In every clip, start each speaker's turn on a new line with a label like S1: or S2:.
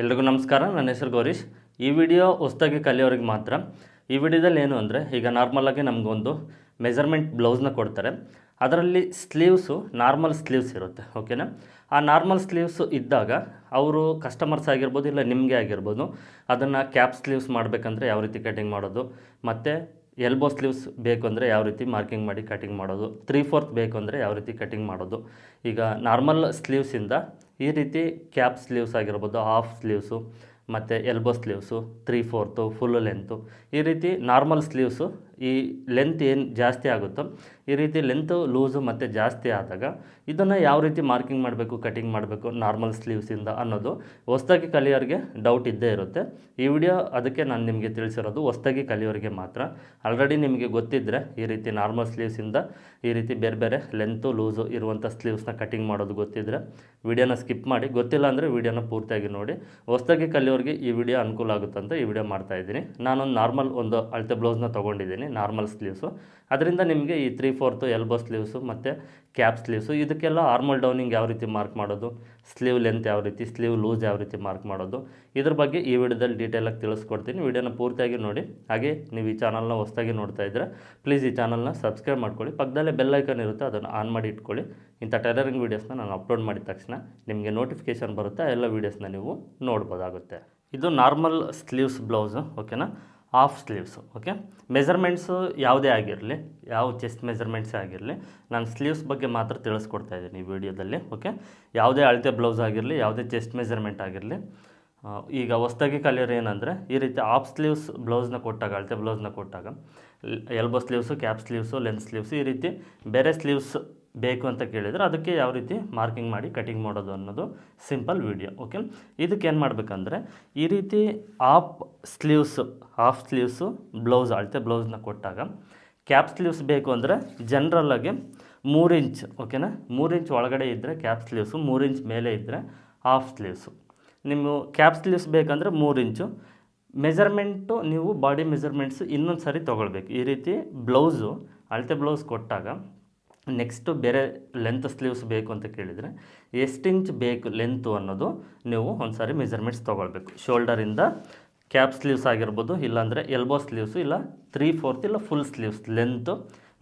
S1: ಎಲ್ರಿಗೂ ನಮಸ್ಕಾರ, ನನ್ನ ಹೆಸರು ಗೌರೀಶ್. ಈ ವಿಡಿಯೋ ಹೊಸ್ದಾಗಿ ಕಲಿಯೋರಿಗೆ ಮಾತ್ರ. ಈ ವಿಡಿಯೋದಲ್ಲಿ ಏನು ಅಂದರೆ, ಈಗ ನಾರ್ಮಲಾಗಿ ನಮಗೊಂದು ಮೆಜರ್ಮೆಂಟ್ ಬ್ಲೌಸ್ನ ಕೊಡ್ತಾರೆ. ಅದರಲ್ಲಿ ಸ್ಲೀವ್ಸು ನಾರ್ಮಲ್ ಸ್ಲೀವ್ಸ್ ಇರುತ್ತೆ ಓಕೆನಾ ಆ ನಾರ್ಮಲ್ ಸ್ಲೀವ್ಸು ಇದ್ದಾಗ ಅವರು ಕಸ್ಟಮರ್ಸ್ ಆಗಿರ್ಬೋದು ಇಲ್ಲ ನಿಮಗೆ ಆಗಿರ್ಬೋದು, ಅದನ್ನು ಕ್ಯಾಪ್ ಸ್ಲೀವ್ಸ್ ಮಾಡಬೇಕಂದ್ರೆ ಯಾವ ರೀತಿ ಕಟಿಂಗ್ ಮಾಡೋದು, ಮತ್ತು ಎಲ್ಬೋ ಸ್ಲೀವ್ಸ್ ಬೇಕು ಅಂದರೆ ಯಾವ ರೀತಿ ಮಾರ್ಕಿಂಗ್ ಮಾಡಿ ಕಟಿಂಗ್ ಮಾಡೋದು ತ್ರೀ ಫೋರ್ತ್ ಬೇಕು ಅಂದರೆ ಯಾವ ರೀತಿ ಕಟಿಂಗ್ ಮಾಡೋದು. ಈಗ ನಾರ್ಮಲ್ ಸ್ಲೀವ್ಸಿಂದ ಈ ರೀತಿ ಕ್ಯಾಪ್ ಸ್ಲೀವ್ಸ್ ಆಗಿರ್ಬೋದು ಹಾಫ್ ಸ್ಲೀವ್ಸು ಮತ್ತು elbow sleeves three fourth full length ಈ ರೀತಿ ನಾರ್ಮಲ್ ಸ್ಲೀವ್ಸು ಈ ಲೆಂತ್ ಏನು ಜಾಸ್ತಿ ಆಗುತ್ತೋ ಈ ರೀತಿ ಲೆಂತು ಲೂಸು ಮತ್ತು ಜಾಸ್ತಿ ಆದಾಗ ಇದನ್ನು ಯಾವ ರೀತಿ ಮಾರ್ಕಿಂಗ್ ಮಾಡಬೇಕು ಕಟಿಂಗ್ ಮಾಡಬೇಕು ನಾರ್ಮಲ್ ಸ್ಲೀವ್ಸಿಂದ ಅನ್ನೋದು ಹೊಸ್ದಾಗಿ ಕಲಿಯೋರಿಗೆ ಡೌಟ್ ಇದ್ದೇ ಇರುತ್ತೆ. ಈ ವಿಡಿಯೋ ಅದಕ್ಕೆ ನಾನು ನಿಮಗೆ ತಿಳಿಸಿರೋದು ಹೊಸ್ದಾಗಿ ಕಲಿಯೋರಿಗೆ ಮಾತ್ರ. ಆಲ್ರೆಡಿ ನಿಮಗೆ ಗೊತ್ತಿದ್ದರೆ ಈ ರೀತಿ ನಾರ್ಮಲ್ ಸ್ಲೀವ್ಸಿಂದ ಈ ರೀತಿ ಬೇರೆ ಬೇರೆ ಲೆಂತು ಲೂಸು ಇರುವಂಥ ಸ್ಲೀವ್ಸ್ನ ಕಟಿಂಗ್ ಮಾಡೋದು ಗೊತ್ತಿದ್ದರೆ ವಿಡಿಯೋನ ಸ್ಕಿಪ್ ಮಾಡಿ. ಗೊತ್ತಿಲ್ಲ ಅಂದರೆ ವಿಡಿಯೋನ ಪೂರ್ತಿಯಾಗಿ ನೋಡಿ. ಹೊಸ್ದಾಗಿ ಕಲಿಯೋರಿಗೆ ಈ ವಿಡಿಯೋ ಅನುಕೂಲ ಆಗುತ್ತೆ ಅಂತ ಈ ವಿಡಿಯೋ ಮಾಡ್ತಾಯಿದ್ದೀನಿ ನಾನೊಂದು ನಾರ್ಮಲ್ ಒಂದು ಅಳತೆ ಬ್ಲೌಸ್ನ ತೊಗೊಂಡಿದ್ದೀನಿ ನಾರ್ಮಲ್ ಸ್ಲೀವ್ಸು ಅದರಿಂದ ನಿಮಗೆ ಈ ತ್ರೀ ಫೋರ್ತು ಎಲ್ಬೋ ಸ್ಲೀವ್ಸು ಮತ್ತು ಕ್ಯಾಪ್ ಸ್ಲೀವ್ಸು ಇದಕ್ಕೆಲ್ಲ ಆರ್ಮಲ್ ಡೌನಿಂಗ್ ಯಾವ ರೀತಿ ಮಾರ್ಕ್ ಮಾಡೋದು ಸ್ಲೀವ್ ಲೆಂತ್ ಯಾವ ರೀತಿ ಸ್ಲೀವ್ ಲೂಸ್ ಯಾವ ರೀತಿ ಮಾರ್ಕ್ ಮಾಡೋದು, ಇದ್ರ ಬಗ್ಗೆ ಈ ವಿಡಿಯೋದಲ್ಲಿ ಡೀಟೇಲಾಗಿ ತಿಳಿಸ್ಕೊಡ್ತೀನಿ. ವಿಡಿಯೋನ ಪೂರ್ತಿಯಾಗಿ ನೋಡಿ. ಹಾಗೆ ನೀವು ಈ ಚಾನಲ್ನ ಹೊಸದಾಗಿ ನೋಡ್ತಾ ಇದ್ದರೆ ಪ್ಲೀಸ್ ಈ ಚಾನಲ್ನ ಸಬ್ಸ್ಕ್ರೈಬ್ ಮಾಡ್ಕೊಳ್ಳಿ. ಪಕ್ಕದಲ್ಲೇ ಬೆಲ್ ಐಕನ್ ಇರುತ್ತೆ, ಅದನ್ನು ಆನ್ ಮಾಡಿ ಇಟ್ಕೊಳ್ಳಿ. ಇಂಥ ಟೈಲರಿಂಗ್ ವೀಡಿಯೋಸ್ನ ನಾನು ಅಪ್ಲೋಡ್ ಮಾಡಿದ ತಕ್ಷಣ ನಿಮಗೆ ನೋಟಿಫಿಕೇಷನ್ ಬರುತ್ತೆ ಎಲ್ಲ ವೀಡಿಯೋಸ್ನ ನೀವು ನೋಡ್ಬೋದಾಗುತ್ತೆ. ಇದು ನಾರ್ಮಲ್ ಸ್ಲೀವ್ಸ್ ಬ್ಲೌಸು ಓಕೆನಾ ಹಾಫ್ ಸ್ಲೀವ್ಸು ಓಕೆ ಮೆಜರ್ಮೆಂಟ್ಸು ಯಾವುದೇ ಆಗಿರಲಿ, ಯಾವ ಚೆಸ್ಟ್ ಮೆಜರ್ಮೆಂಟ್ಸೇ ಆಗಿರಲಿ, ನಾನು ಸ್ಲೀವ್ಸ್ ಬಗ್ಗೆ ಮಾತ್ರ ತಿಳಿಸ್ಕೊಡ್ತಾ ಇದ್ದೀನಿ ಈ ವಿಡಿಯೋದಲ್ಲಿ ಓಕೆ ಯಾವುದೇ ಅಳತೆ ಬ್ಲೌಸ್ ಆಗಿರಲಿ, ಯಾವುದೇ ಚೆಸ್ಟ್ ಮೆಜರ್ಮೆಂಟ್ ಆಗಿರಲಿ ಈಗ ಹೊಸ್ದಾಗಿ ಕಲಿಯೋರು ಏನಂದರೆ, ಈ ರೀತಿ ಆಫ್ ಸ್ಲೀವ್ಸ್ ಬ್ಲೌಸ್ನ ಕೊಟ್ಟಾಗ, ಅಳತೆ ಬ್ಲೌಸ್ನ ಕೊಟ್ಟಾಗ elbow sleeves cap sleeves length sleeves ಈ ರೀತಿ ಬೇರೆ ಸ್ಲೀವ್ಸ್ ಬೇಕು ಅಂತ ಕೇಳಿದರೆ ಅದಕ್ಕೆ ಯಾವ ರೀತಿ ಮಾರ್ಕಿಂಗ್ ಮಾಡಿ ಕಟಿಂಗ್ ಮಾಡೋದು ಅನ್ನೋದು ಸಿಂಪಲ್ ವಿಡಿಯೋ, ಓಕೆ? ಇದಕ್ಕೆ ಏನು ಮಾಡಬೇಕಂದ್ರೆ ಈ ರೀತಿ half sleeves half sleeves, blouse, ಅಳತೆ ಬ್ಲೌಸ್ನ ಕೊಟ್ಟಾಗ ಕ್ಯಾಪ್ ಸ್ಲೀವ್ಸ್ ಬೇಕು ಅಂದರೆ ಜನ್ರಲ್ಲಾಗಿ ಮೂರು ಇಂಚ್ ಓಕೆನಾ ಮೂರು ಇಂಚ್ ಒಳಗಡೆ ಇದ್ದರೆ ಕ್ಯಾಪ್ ಸ್ಲೀವ್ಸು, ಮೂರು ಇಂಚ್ ಮೇಲೆ ಇದ್ದರೆ ಹಾಫ್ ಸ್ಲೀವ್ಸು. ನೀವು ಕ್ಯಾಪ್ ಸ್ಲೀವ್ಸ್ ಬೇಕಂದರೆ ಮೂರು ಇಂಚು. ಮೆಜರ್ಮೆಂಟು ನೀವು ಬಾಡಿ ಮೆಜರ್ಮೆಂಟ್ಸು ಇನ್ನೊಂದು ಸರಿ ತೊಗೊಳ್ಬೇಕು. ಈ ರೀತಿ ಬ್ಲೌಸು, ಅಳತೆ ಬ್ಲೌಸ್ ಕೊಟ್ಟಾಗ ನೆಕ್ಸ್ಟು ಬೇರೆ ಲೆಂತ್ ಸ್ಲೀವ್ಸ್ ಬೇಕು ಅಂತ ಕೇಳಿದರೆ, ಎಷ್ಟು ಇಂಚ್ ಬೇಕು ಲೆಂತು ಅನ್ನೋದು ನೀವು ಒಂದು ಸಾರಿ ಮೆಜರ್ಮೆಂಟ್ಸ್ ತೊಗೊಳ್ಬೇಕು ಶೋಲ್ಡರಿಂದ ಕ್ಯಾಪ್ ಸ್ಲೀವ್ಸ್ ಆಗಿರ್ಬೋದು, ಇಲ್ಲಾಂದರೆ ಎಲ್ಬೋ ಸ್ಲೀವ್ಸು ಇಲ್ಲ ತ್ರೀ ಫೋರ್ತ್ ಇಲ್ಲ ಫುಲ್ ಸ್ಲೀವ್ಸ್ ಲೆಂತು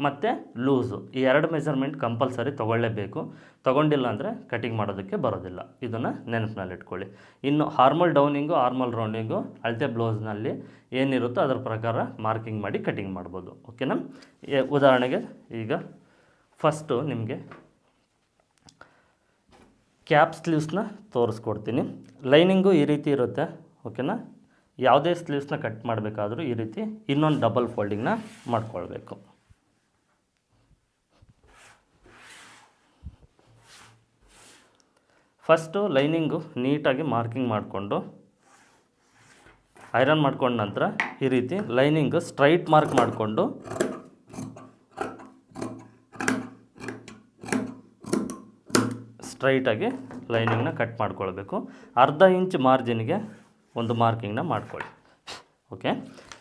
S1: ಮತ್ತು ಲೂಸು ಈ ಎರಡು ಮೆಜರ್ಮೆಂಟ್ ಕಂಪಲ್ಸರಿ ತೊಗೊಳ್ಳೇಬೇಕು. ತೊಗೊಂಡಿಲ್ಲ ಅಂದರೆ ಕಟಿಂಗ್ ಮಾಡೋದಕ್ಕೆ ಬರೋದಿಲ್ಲ. ಇದನ್ನು ನೆನಪಿನಲ್ಲಿ ಇಟ್ಕೊಳ್ಳಿ. ಇನ್ನು ಹಾರ್ಮಲ್ ಡೌನಿಂಗು ಹಾರ್ಮಲ್ ರೌಂಡಿಂಗು ಅಳತೆ ಬ್ಲೌಸ್ನಲ್ಲಿ ಏನಿರುತ್ತೋ ಅದರ ಪ್ರಕಾರ ಮಾರ್ಕಿಂಗ್ ಮಾಡಿ ಕಟಿಂಗ್ ಮಾಡ್ಬೋದು. ಓಕೆನಾ ಉದಾಹರಣೆಗೆ ಈಗ ಫಸ್ಟು ನಿಮಗೆ ಕ್ಯಾಪ್ ಸ್ಲೀವ್ಸ್ನ ತೋರಿಸ್ಕೊಡ್ತೀನಿ. ಲೈನಿಂಗು ಈ ರೀತಿ ಇರುತ್ತೆ ಓಕೆನಾ ಯಾವುದೇ ಸ್ಲೀವ್ಸ್ನ ಕಟ್ ಮಾಡಬೇಕಾದ್ರೂ ಈ ರೀತಿ ಇನ್ನೊಂದು ಡಬಲ್ ಫೋಲ್ಡಿಂಗ್ನ ಮಾಡ್ಕೊಳ್ಬೇಕು. ಫಸ್ಟು ಲೈನಿಂಗು ನೀಟಾಗಿ ಮಾರ್ಕಿಂಗ್ ಮಾಡಿಕೊಂಡು ಐರನ್ ಮಾಡ್ಕೊಂಡ ನಂತರ ಈ ರೀತಿ ಲೈನಿಂಗು ಸ್ಟ್ರೈಟ್ ಮಾರ್ಕ್ ಮಾಡಿಕೊಂಡು ಸ್ಟ್ರೈಟಾಗಿ ಲೈನಿಂಗ್ನ ಕಟ್ ಮಾಡ್ಕೊಳ್ಬೇಕು. ಅರ್ಧ ಇಂಚ್ ಮಾರ್ಜಿನ್ಗೆ ಒಂದು ಮಾರ್ಕಿಂಗ್ನ ಮಾಡ್ಕೊಳ್ಳಿ. ಓಕೆ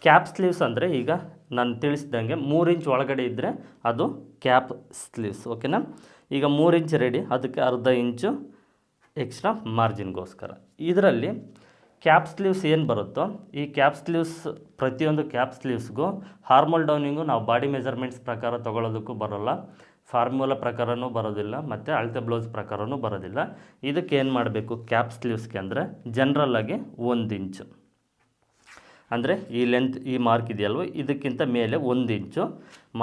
S1: ಕ್ಯಾಪ್ ಸ್ಲೀವ್ಸ್ ಅಂದರೆ ಈಗ ನಾನು ತಿಳಿಸಿದಂಗೆ ಮೂರು ಇಂಚ್ ಒಳಗಡೆ ಇದ್ದರೆ ಅದು ಕ್ಯಾಪ್ ಸ್ಲೀವ್ಸ್ ಓಕೆನಾ ಈಗ ಮೂರು ಇಂಚ್ ರೆಡಿ ಅದಕ್ಕೆ ಅರ್ಧ ಇಂಚು ಎಕ್ಸ್ಟ್ರಾ ಮಾರ್ಜಿನ್ಗೋಸ್ಕರ ಇದರಲ್ಲಿ ಕ್ಯಾಪ್ ಸ್ಲೀವ್ಸ್ ಏನು ಬರುತ್ತೋ, ಈ ಕ್ಯಾಪ್ ಸ್ಲೀವ್ಸ್ ಪ್ರತಿಯೊಂದು ಕ್ಯಾಪ್ ಸ್ಲೀವ್ಸ್ಗೂ ಹಾರ್ಮಲ್ ಡೌನಿಂಗು ನಾವು ಬಾಡಿ ಮೆಜರ್ಮೆಂಟ್ಸ್ ಪ್ರಕಾರ ತೊಗೊಳೋದಕ್ಕೂ ಬರೋಲ್ಲ. ಫಾರ್ಮುಲಾ ಪ್ರಕಾರನೂ ಬರೋದಿಲ್ಲ, ಮತ್ತು ಅಳತೆ ಬ್ಲೌಸ್ ಪ್ರಕಾರನೂ ಬರೋದಿಲ್ಲ. ಇದಕ್ಕೆ ಏನು ಮಾಡಬೇಕು? ಕ್ಯಾಪ್ ಸ್ಲೀವ್ಸ್ಗೆ ಅಂದರೆ ಜನ್ರಲ್ಲಾಗಿ ಒಂದು ಇಂಚು. ಅಂದರೆ ಈ ಲೆಂತ್ ಈ ಮಾರ್ಕ್ ಇದೆಯಲ್ವ, ಇದಕ್ಕಿಂತ ಮೇಲೆ ಒಂದು ಇಂಚು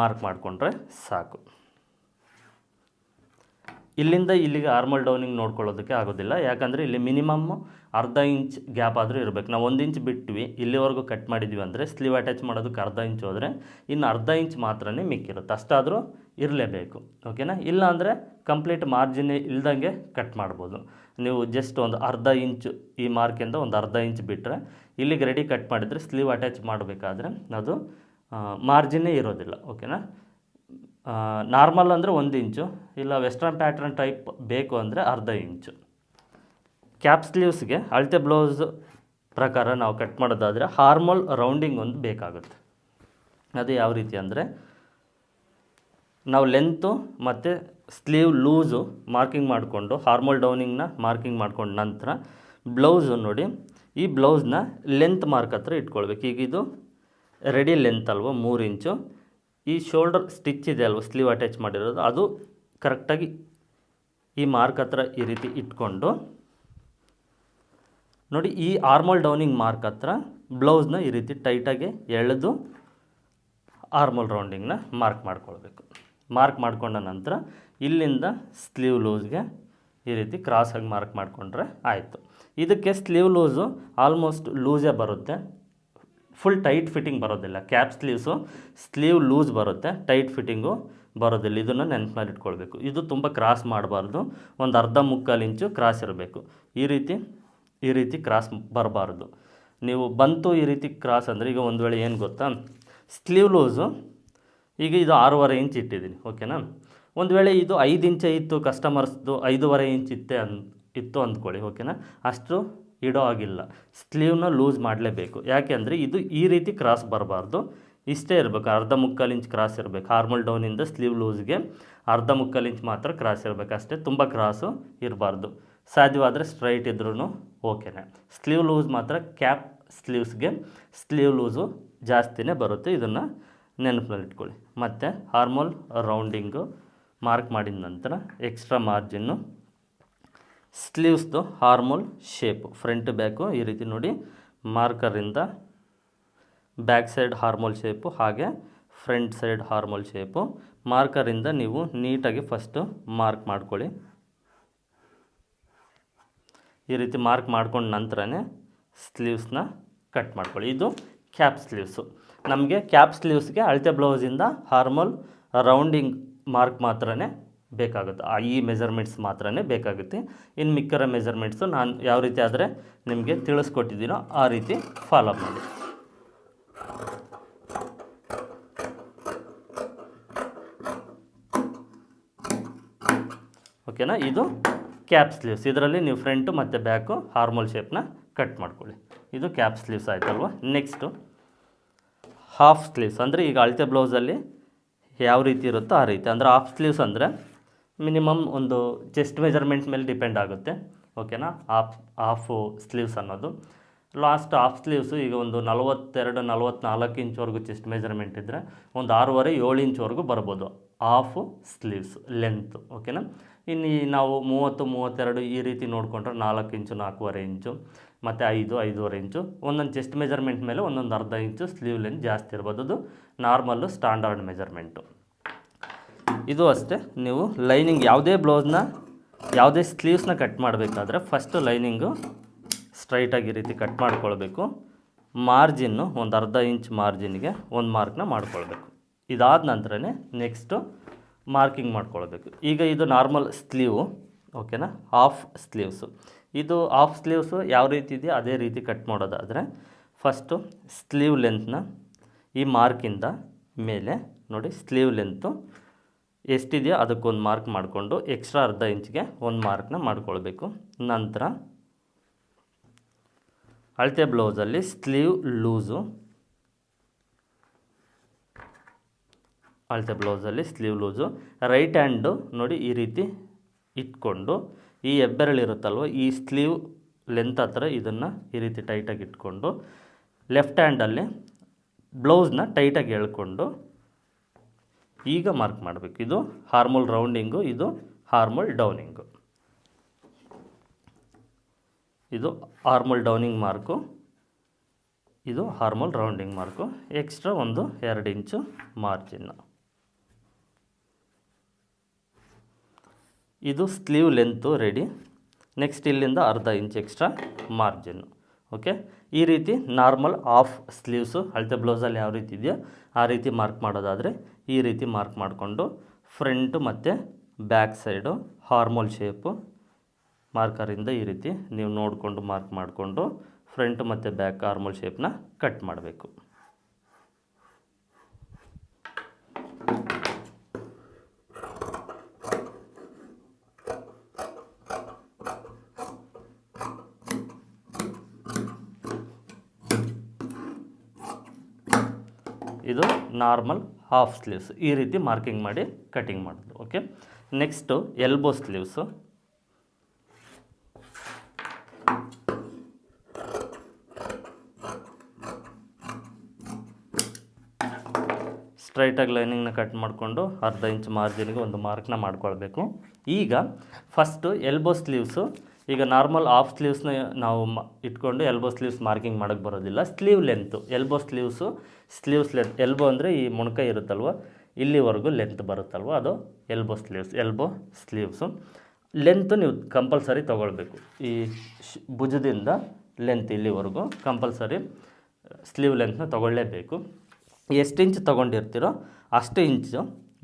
S1: ಮಾರ್ಕ್ ಮಾಡಿಕೊಂಡ್ರೆ ಸಾಕು. ಇಲ್ಲಿಂದ ಇಲ್ಲಿಗೆ ಆರ್ಮಲ್ ಡೌನಿಂಗ್ ನೋಡ್ಕೊಳ್ಳೋದಕ್ಕೆ ಆಗೋದಿಲ್ಲ. ಯಾಕಂದರೆ ಇಲ್ಲಿ ಮಿನಿಮಮ್ ಅರ್ಧ ಇಂಚ್ ಗ್ಯಾಪ್ ಆದರೂ ಇರಬೇಕು. ನಾವು ಒಂದು ಇಂಚ್ ಬಿಟ್ವಿ, ಇಲ್ಲಿವರೆಗೂ ಕಟ್ ಮಾಡಿದ್ವಿ ಅಂದರೆ ಸ್ಲೀವ್ ಅಟ್ಯಾಚ್ ಮಾಡೋದಕ್ಕೆ ಅರ್ಧ ಇಂಚ್ ಹೋದರೆ ಇನ್ನು ಅರ್ಧ ಇಂಚ್ ಮಾತ್ರನೇ ಮಿಕ್ಕಿರುತ್ತೆ. ಅಷ್ಟಾದರೂ ಇರಲೇಬೇಕು, ಓಕೆನಾ? ಇಲ್ಲ ಅಂದರೆ ಕಂಪ್ಲೀಟ್ ಮಾರ್ಜಿನ್ ಇಲ್ದಂಗೆ ಕಟ್ ಮಾಡ್ಬೋದು. ನೀವು ಜಸ್ಟ್ ಒಂದು ಅರ್ಧ ಇಂಚು ಈ ಮಾರ್ಕಿಂದ ಒಂದು ಅರ್ಧ ಇಂಚ್ ಬಿಟ್ಟರೆ ಇಲ್ಲಿಗೆ ರೆಡಿ ಕಟ್ ಮಾಡಿದರೆ ಸ್ಲೀವ್ ಅಟ್ಯಾಚ್ ಮಾಡಬೇಕಾದ್ರೆ ಅದು ಮಾರ್ಜಿನ್ನೇ ಇರೋದಿಲ್ಲ, ಓಕೆನಾ? ನಾರ್ಮಲ್ ಅಂದರೆ ಒಂದು ಇಂಚು, ಇಲ್ಲ ವೆಸ್ಟರ್ನ್ ಪ್ಯಾಟ್ರನ್ ಟೈಪ್ ಬೇಕು ಅಂದರೆ ಅರ್ಧ ಇಂಚು. ಕ್ಯಾಪ್ ಸ್ಲೀವ್ಸ್ಗೆ ಅಳತೆ ಬ್ಲೌಸ್ ಪ್ರಕಾರ ನಾವು ಕಟ್ ಮಾಡೋದಾದರೆ ಹಾರ್ಮಲ್ ರೌಂಡಿಂಗ್ ಒಂದು ಬೇಕಾಗುತ್ತೆ. ಅದು ಯಾವ ರೀತಿ ಅಂದರೆ, ನಾವು ಲೆಂತು ಮತ್ತು ಸ್ಲೀವ್ ಲೂಸು ಮಾರ್ಕಿಂಗ್ ಮಾಡಿಕೊಂಡು, ಹಾರ್ಮಲ್ ಡೌನಿಂಗ್ನ ಮಾರ್ಕಿಂಗ್ ಮಾಡಿಕೊಂಡ ನಂತರ ಬ್ಲೌಸು ನೋಡಿ, ಈ ಬ್ಲೌಸ್ನ ಲೆಂತ್ ಮಾರ್ಕ್ ಹತ್ರ ಇಟ್ಕೊಳ್ಬೇಕು. ಈಗ ಇದು ರೆಡಿ ಲೆಂತ್ ಅಲ್ವ, ಮೂರು ಇಂಚು. ಈ ಶೋಲ್ಡರ್ ಸ್ಟಿಚ್ ಇದೆ ಅಲ್ವ? ಸ್ಲೀವ್ ಅಟ್ಯಾಚ್ ಮಾಡಿರೋದು. ಅದು ಕರೆಕ್ಟಾಗಿ ಈ ಮಾರ್ಕ್ ಹತ್ರ ಈ ರೀತಿ ಇಟ್ಕೊಂಡು ನೋಡಿ, ಈ ಆರ್ಮಲ್ ಡೌನಿಂಗ್ ಮಾರ್ಕ್ ಹತ್ರ ಬ್ಲೌಸ್ನ ಈ ರೀತಿ ಟೈಟಾಗಿ ಎಳೆದು ಆರ್ಮಲ್ ರೌಂಡಿಂಗ್ನ ಮಾರ್ಕ್ ಮಾಡ್ಕೊಳ್ಬೇಕು. ಮಾರ್ಕ್ ಮಾಡ್ಕೊಂಡ ನಂತರ ಇಲ್ಲಿಂದ ಸ್ಲೀವ್ ಲೂಸ್ಗೆ ಈ ರೀತಿ ಕ್ರಾಸಾಗಿ ಮಾರ್ಕ್ ಮಾಡಿಕೊಂಡ್ರೆ ಆಯಿತು. ಇದಕ್ಕೆ ಸ್ಲೀವ್ ಲೂಸು ಆಲ್ಮೋಸ್ಟ್ ಲೂಸೇ ಬರುತ್ತೆ. ಫುಲ್ ಟೈಟ್ ಫಿಟ್ಟಿಂಗ್ ಬರೋದಿಲ್ಲ. ಕ್ಯಾಪ್ ಸ್ಲೀವ್ಸು ಸ್ಲೀವ್ ಲೂಸ್ ಬರುತ್ತೆ. ಟೈಟ್ ಫಿಟ್ಟಿಂಗು ಬರೋದಿಲ್ಲ. ಇದನ್ನು ನೆನಪಲ್ಲಿ ಇಟ್ಕೊಳ್ಬೇಕು. ಇದು ತುಂಬ ಕ್ರಾಸ್ ಮಾಡಬಾರ್ದು. ಒಂದು ಅರ್ಧ ಮುಕ್ಕಾಲು ಇಂಚು ಕ್ರಾಸ್ ಇರಬೇಕು. ಈ ರೀತಿ ಈ ರೀತಿ ಕ್ರಾಸ್ ಬರಬಾರ್ದು. ನೀವು ಬಂತು ಈ ರೀತಿ ಕ್ರಾಸ್ ಅಂದರೆ ಈಗ ಒಂದು ವೇಳೆ ಏನು ಗೊತ್ತಾ? ಸ್ಲೀವ್ ಲೂಸು ಈಗ ಇದು ಆರೂವರೆ ಇಂಚ್ ಇಟ್ಟಿದ್ದೀನಿ ಓಕೆನಾ ಒಂದು ವೇಳೆ ಇದು ಐದು ಇಂಚೆ ಇತ್ತು ಕಸ್ಟಮರ್ಸ್ದು ಐದೂವರೆ ಇಂಚ್ ಇತ್ತೆ ಅನ್, ಇತ್ತು ಅಂದ್ಕೊಳ್ಳಿ. ಓಕೆನಾ ಅಷ್ಟು ಇಡೋ ಆಗಿಲ್ಲ ಸ್ಲೀವ್ನ ಲೂಸ್ ಮಾಡಲೇಬೇಕು. ಯಾಕೆ ಅಂದರೆ ಇದು ಈ ರೀತಿ ಕ್ರಾಸ್ ಬರಬಾರ್ದು. ಇಷ್ಟೇ ಇರಬೇಕು. ಅರ್ಧ ಮುಕ್ಕಾಲು ಇಂಚ್ ಕ್ರಾಸ್ ಇರಬೇಕು. ಹಾರ್ಮಲ್ ಡೌನಿಂದ ಸ್ಲೀವ್ ಲೂಸ್ಗೆ ಅರ್ಧ ಮುಕ್ಕಾಲು ಇಂಚ್ ಮಾತ್ರ ಕ್ರಾಸ್ ಇರಬೇಕು. ಅಷ್ಟೇ ತುಂಬ ಕ್ರಾಸು ಇರಬಾರ್ದು. ಸಾಧ್ಯವಾದರೆ ಸ್ಟ್ರೈಟ್ ಇದ್ರೂ ಓಕೆನೇ. ಸ್ಲೀವ್ ಲೂಸ್ ಮಾತ್ರ ಕ್ಯಾಪ್ ಸ್ಲೀವ್ಸ್ಗೆ ಸ್ಲೀವ್ ಲೂಸು ಜಾಸ್ತಿನೇ ಬರುತ್ತೆ. ಇದನ್ನು ನೆನಪಿನಲ್ಲಿಟ್ಕೊಳ್ಳಿ. ಮತ್ತು ಹಾರ್ಮೋಲ್ ರೌಂಡಿಂಗು ಮಾರ್ಕ್ ಮಾಡಿದ ನಂತರ ಎಕ್ಸ್ಟ್ರಾ ಮಾರ್ಜಿನ್ನು ಸ್ಲೀವ್ಸ್ದು ಹಾರ್ಮೋಲ್ ಶೇಪ್, ಫ್ರಂಟ್ ಬ್ಯಾಕು ಈ ರೀತಿ ನೋಡಿ ಮಾರ್ಕರಿಂದ ಬ್ಯಾಕ್ ಸೈಡ್ ಹಾರ್ಮೋಲ್ ಶೇಪು ಹಾಗೆ ಫ್ರಂಟ್ ಸೈಡ್ ಹಾರ್ಮೋಲ್ ಶೇಪು. ಮಾರ್ಕರಿಂದ ನೀವು ನೀಟಾಗಿ ಫಸ್ಟು ಮಾರ್ಕ್ ಮಾಡ್ಕೊಳ್ಳಿ. ಈ ರೀತಿ ಮಾರ್ಕ್ ಮಾಡ್ಕೊಂಡ ನಂತರನೇ ಸ್ಲೀವ್ಸ್ನ ಕಟ್ ಮಾಡ್ಕೊಳ್ಳಿ. ಇದು ಕ್ಯಾಪ್ ಸ್ಲೀವ್ಸು. ನಮಗೆ ಕ್ಯಾಪ್ ಸ್ಲೀವ್ಸ್ಗೆ ಅಳತೆ ಬ್ಲೌಸಿಂದ ಹಾರ್ಮೋಲ್ ರೌಂಡಿಂಗ್ ಮಾರ್ಕ್ ಮಾತ್ರನೇ ಬೇಕಾಗುತ್ತೆ. ಆ ಈ ಮೆಜರ್ಮೆಂಟ್ಸ್ ಮಾತ್ರನೇ ಬೇಕಾಗುತ್ತೆ. ಇನ್ನು ಮಿಕ್ಕರ ಮೆಜರ್ಮೆಂಟ್ಸು ನಾನು ಯಾವ ರೀತಿ ಆದರೆ ನಿಮಗೆ ತಿಳಿಸ್ಕೊಟ್ಟಿದ್ದೀನೋ ಆ ರೀತಿ ಫಾಲೋ ಮಾಡಿ. ಓಕೆನಾ ಇದು ಕ್ಯಾಪ್ ಸ್ಲೀವ್ಸ್ ಇದರಲ್ಲಿ ನೀವು ಫ್ರಂಟು ಮತ್ತು ಬ್ಯಾಕು ಹಾರ್ಮೋಲ್ ಶೇಪ್ನ ಕಟ್ ಮಾಡ್ಕೊಳ್ಳಿ. ಇದು ಕ್ಯಾಪ್ ಸ್ಲೀವ್ಸ್ ಆಯಿತಲ್ವ? ನೆಕ್ಸ್ಟು ಹಾಫ್ ಸ್ಲೀವ್ಸ್ ಅಂದರೆ ಈಗ ಅಳತೆ ಬ್ಲೌಸಲ್ಲಿ ಯಾವ ರೀತಿ ಇರುತ್ತೋ ಆ ರೀತಿ. ಅಂದರೆ ಹಾಫ್ ಸ್ಲೀವ್ಸ್ ಅಂದರೆ ಮಿನಿಮಮ್ ಒಂದು ಚೆಸ್ಟ್ ಮೆಜರ್ಮೆಂಟ್ಸ್ ಮೇಲೆ ಡಿಪೆಂಡ್ ಆಗುತ್ತೆ. ಓಕೆನಾ ಹಾಫ್ ಹಾಫು ಸ್ಲೀವ್ಸ್ ಅನ್ನೋದು. ಲಾಸ್ಟ್ ಹಾಫ್ ಸ್ಲೀವ್ಸು ಈಗ ಒಂದು ನಲವತ್ತೆರಡು ನಲವತ್ತ್ನಾಲ್ಕು ಇಂಚ್ವರೆಗೂ ಚೆಸ್ಟ್ ಮೆಜರ್ಮೆಂಟ್ ಇದ್ದರೆ ಒಂದು ಆರೂವರೆ, ಏಳು ಇಂಚ್ವರೆಗೂ ಬರ್ಬೋದು. ಹಾಫು ಸ್ಲೀವ್ಸ್ ಲೆಂತ್ ಓಕೆನಾ ಇನ್ನು ನಾವು ಮೂವತ್ತು, ಮೂವತ್ತೆರಡು ಈ ರೀತಿ ನೋಡಿಕೊಂಡ್ರೆ ನಾಲ್ಕು ಇಂಚು ನಾಲ್ಕೂವರೆ ಇಂಚು ಮತ್ತು ಐದು, ಐದೂವರೆ ಇಂಚು ಒಂದೊಂದು ಚೆಸ್ಟ್ ಮೆಜರ್ಮೆಂಟ್ ಮೇಲೆ ಒಂದೊಂದು ಅರ್ಧ ಇಂಚು ಸ್ಲೀವ್ ಲೆಂತ್ ಜಾಸ್ತಿ ಇರ್ಬೋದು. ಅದು ನಾರ್ಮಲ್ಲು ಸ್ಟ್ಯಾಂಡರ್ಡ್ ಮೆಜರ್ಮೆಂಟು ಇದು ಅಷ್ಟೇ. ನೀವು ಲೈನಿಂಗ್ ಯಾವುದೇ ಬ್ಲೌಸ್ನ, ಯಾವುದೇ ಸ್ಲೀವ್ಸ್ನ ಕಟ್ ಮಾಡಬೇಕಾದ್ರೆ ಫಸ್ಟು ಲೈನಿಂಗು ಸ್ಟ್ರೈಟಾಗಿ ರೀತಿ ಕಟ್ ಮಾಡ್ಕೊಳ್ಬೇಕು. ಮಾರ್ಜಿನ್ನು ಒಂದು ಅರ್ಧ ಇಂಚ್ ಮಾರ್ಜಿನ್ಗೆ ಒಂದು ಮಾರ್ಕ್ನ ಮಾಡ್ಕೊಳ್ಬೇಕು. ಇದಾದ ನಂತರನೇ ನೆಕ್ಸ್ಟು ಮಾರ್ಕಿಂಗ್ ಮಾಡ್ಕೊಳ್ಬೇಕು. ಈಗ ಇದು ನಾರ್ಮಲ್ ಸ್ಲೀವು ಓಕೆನಾ ಹಾಫ್ ಸ್ಲೀವ್ಸು ಇದು ಹಾಫ್ ಸ್ಲೀವ್ಸು ಯಾವ ರೀತಿ ಇದೆಯೋ ಅದೇ ರೀತಿ ಕಟ್ ಮಾಡೋದಾದರೆ ಫಸ್ಟು ಸ್ಲೀವ್ ಲೆಂತ್ನ ಈ ಮಾರ್ಕಿಂದ ಮೇಲೆ ನೋಡಿ ಸ್ಲೀವ್ ಲೆಂತು ಎಷ್ಟಿದೆಯೋ ಅದಕ್ಕೊಂದು ಮಾರ್ಕ್ ಮಾಡಿಕೊಂಡು ಎಕ್ಸ್ಟ್ರಾ ಅರ್ಧ ಇಂಚ್ಗೆ ಒಂದು ಮಾರ್ಕ್ನ ಮಾಡಿಕೊಳ್ಬೇಕು. ನಂತರ ಅಳತೆ ಬ್ಲೌಸಲ್ಲಿ ಸ್ಲೀವ್ ಲೂಸು ಅಳತೆ ಬ್ಲೌಸಲ್ಲಿ ಸ್ಲೀವ್ ಲೂಸು ರೈಟ್ ಹ್ಯಾಂಡು ನೋಡಿ ಈ ರೀತಿ ಇಟ್ಕೊಂಡು, ಈ ಹೆಬ್ಬೆರಳಿರುತ್ತಲ್ವ ಈ ಸ್ಲೀವ್ ಲೆಂತ್ ಹತ್ರ ಇದನ್ನು ಈ ರೀತಿ ಟೈಟಾಗಿ ಇಟ್ಕೊಂಡು ಲೆಫ್ಟ್ ಹ್ಯಾಂಡಲ್ಲಿ ಬ್ಲೌಸ್ನ ಟೈಟಾಗಿ ಎಳ್ಕೊಂಡು ಈಗ ಮಾರ್ಕ್ ಮಾಡಬೇಕು. ಇದು ಹಾರ್ಮೋಲ್ ರೌಂಡಿಂಗು ಇದು ಹಾರ್ಮೋಲ್ ಡೌನಿಂಗು ಇದು ಹಾರ್ಮೋಲ್ ಡೌನಿಂಗ್ ಮಾರ್ಕು ಇದು ಹಾರ್ಮೋಲ್ ರೌಂಡಿಂಗ್ ಮಾರ್ಕು ಎಕ್ಸ್ಟ್ರಾ ಒಂದು ಎರಡು ಇಂಚು ಮಾರ್ಜಿನ್ನು ಇದು ಸ್ಲೀವ್ ಲೆಂತು ರೆಡಿ ನೆಕ್ಸ್ಟ್ ಇಲ್ಲಿಂದ ಅರ್ಧ ಇಂಚ್ ಎಕ್ಸ್ಟ್ರಾ ಮಾರ್ಜಿನ್ನು ಓಕೆ ಈ ರೀತಿ ನಾರ್ಮಲ್ ಆಫ್ ಸ್ಲೀವ್ಸು ಅಳತೆ ಬ್ಲೌಸಲ್ಲಿ ಯಾವ ರೀತಿ ಇದೆಯೋ ಆ ರೀತಿ ಮಾರ್ಕ್ ಮಾಡೋದಾದರೆ ಈ ರೀತಿ ಮಾರ್ಕ್ ಮಾಡಿಕೊಂಡು ಫ್ರಂಟು ಮತ್ತು ಬ್ಯಾಕ್ ಸೈಡು ಹಾರ್ಮೋಲ್ ಶೇಪು ಮಾರ್ಕರಿಂದ ಈ ರೀತಿ ನೀವು ನೋಡಿಕೊಂಡು ಮಾರ್ಕ್ ಮಾಡಿಕೊಂಡು ಫ್ರಂಟ್ ಮತ್ತು ಬ್ಯಾಕ್ ಹಾರ್ಮೋಲ್ ಶೇಪ್ನ ಕಟ್ ಮಾಡಬೇಕು. ನಾರ್ಮಲ್ ಹಾಫ್ ಸ್ಲೀವ್ಸ್ ಈ ರೀತಿ ಮಾರ್ಕಿಂಗ್ ಮಾಡಿ ಕಟಿಂಗ್ ಮಾಡೋದು, ಓಕೆ? Next elbow sleeves. ಸ್ಟ್ರೈಟಾಗಿ ಲೈನಿಂಗ್ನ ಕಟ್ ಮಾಡಿಕೊಂಡು ಅರ್ಧ ಇಂಚ್ ಮಾರ್ಜಿನ್ಗೆ ಒಂದು ಮಾರ್ಕ್ನ ಮಾಡ್ಕೊಳ್ಬೇಕು. ಈಗ ಫಸ್ಟು ಎಲ್ಬೋ ಸ್ಲೀವ್ಸು ಈಗ ನಾರ್ಮಲ್ ಆಫ್ ಸ್ಲೀವ್ಸ್ನ ನಾವು ಇಟ್ಕೊಂಡು ಎಲ್ಬೋ ಸ್ಲೀವ್ಸ್ ಮಾರ್ಕಿಂಗ್ ಮಾಡೋಕ್ಕೆ ಬರೋದಿಲ್ಲ. Sleeve length elbow sleeves sleeves length elbow ಅಂದರೆ ಈ ಮೊಣಕೈ ಇರುತ್ತಲ್ವ? ಇಲ್ಲಿವರೆಗೂ ಲೆಂತ್ ಬರುತ್ತಲ್ವ? ಅದು elbow sleeves elbow sleeves length ನೀವು ಕಂಪಲ್ಸರಿ ತೊಗೊಳ್ಬೇಕು. ಈ ಭುಜದಿಂದ ಲೆಂತ್ ಇಲ್ಲಿವರೆಗೂ ಕಂಪಲ್ಸರಿ ಸ್ಲೀವ್ ಲೆಂತ್ನ ತೊಗೊಳ್ಳೇಬೇಕು. ಎಷ್ಟು ಇಂಚ್ ತೊಗೊಂಡಿರ್ತೀರೋ ಅಷ್ಟು ಇಂಚು